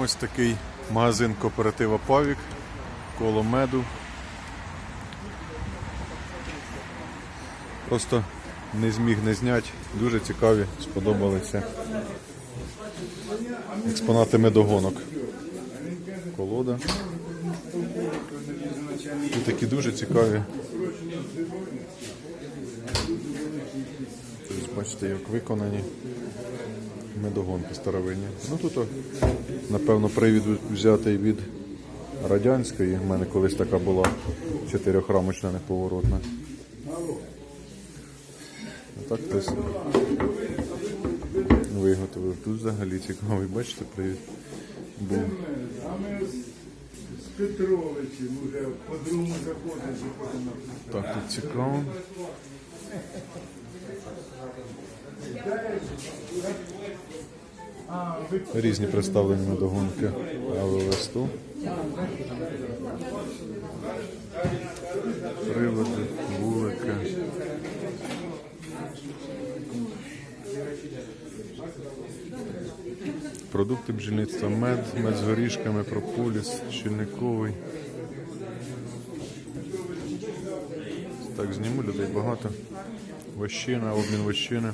Ось такий магазин кооператива Павік коло меду. Просто не зміг не зняти. Дуже цікаві, сподобалися експонати медогонок. Колода. І такі дуже цікаві. Тобто, бачите, як виконані медогонки старовинні. Ну тут, напевно, привід взятий від радянської. У мене колись така була чотирьохрамочна неповоротна. Так хтось виготовив. Тут взагалі цікавий, бачите, привід був. А ми з- Петровичем вже по другому заходу заходимо. Так, тут цікаво. Різні представлені медогонки АВВ-100. Приводи, вулики. Продукти бджільництва мед, мед з горішками, прополіс, щільниковий. Так, зніму людей багато. Вощина, обмін вощини.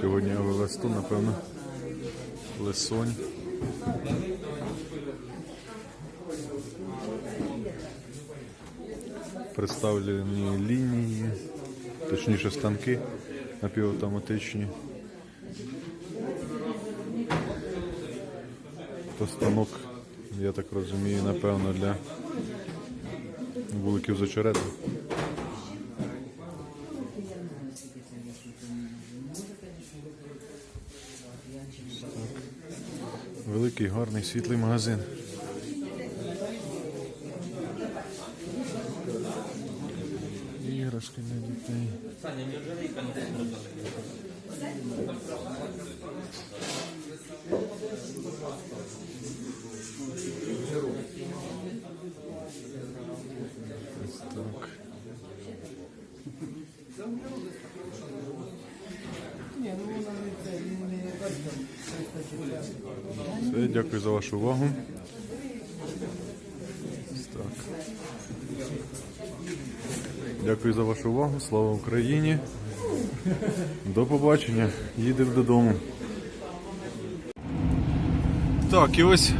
Сьогодні АВВ-100, напевно. Лисонь. Представлені лінії, точніше станки напівавтоматичні. То станок, я так розумію, напевно, для вуликів з. Великий, гарний, світлий магазин. Іграшки для дітей. Ось так. Все, дякую за вашу увагу. Так. Дякую за вашу увагу. Слава Україні. До побачення. Їдемо додому. Так, і ось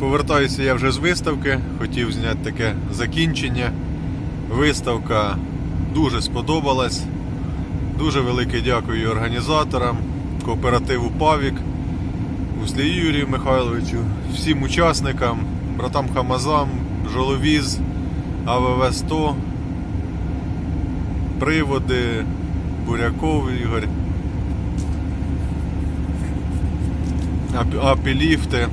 повертаюся я вже з виставки. Хотів зняти таке закінчення. Виставка дуже сподобалась. Дуже велике дякую організаторам, кооперативу Павік, Услію Юрію Михайловичу, всім учасникам, братам Хамазам, Жоловіз, АВВ 100, приводи, Буряков Ігор, апіліфти.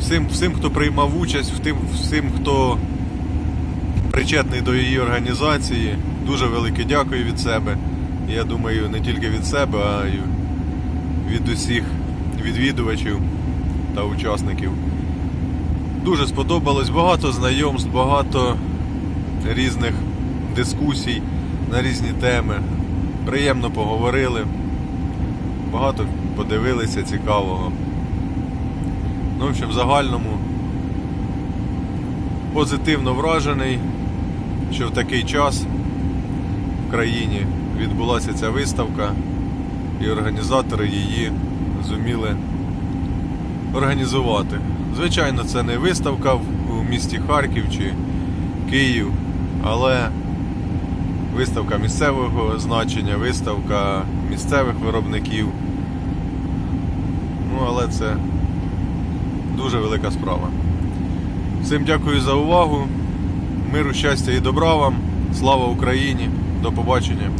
Всім, всім, хто приймав участь, всім, хто причетний до її організації. Дуже велике дякую від себе. Я думаю, не тільки від себе, а й від усіх відвідувачів та учасників. Дуже сподобалось багато знайомств, багато різних дискусій на різні теми. Приємно поговорили, багато подивилися цікавого. Ну, в общем, в загальному позитивно вражений, що в такий час в країні відбулася ця виставка, і організатори її зуміли організувати. Звичайно, це не виставка у місті Харків чи Київ, але виставка місцевого значення, виставка місцевих виробників. Ну, але це дуже велика справа. Всім дякую за увагу. Миру, щастя і добра вам. Слава Україні! До побачення!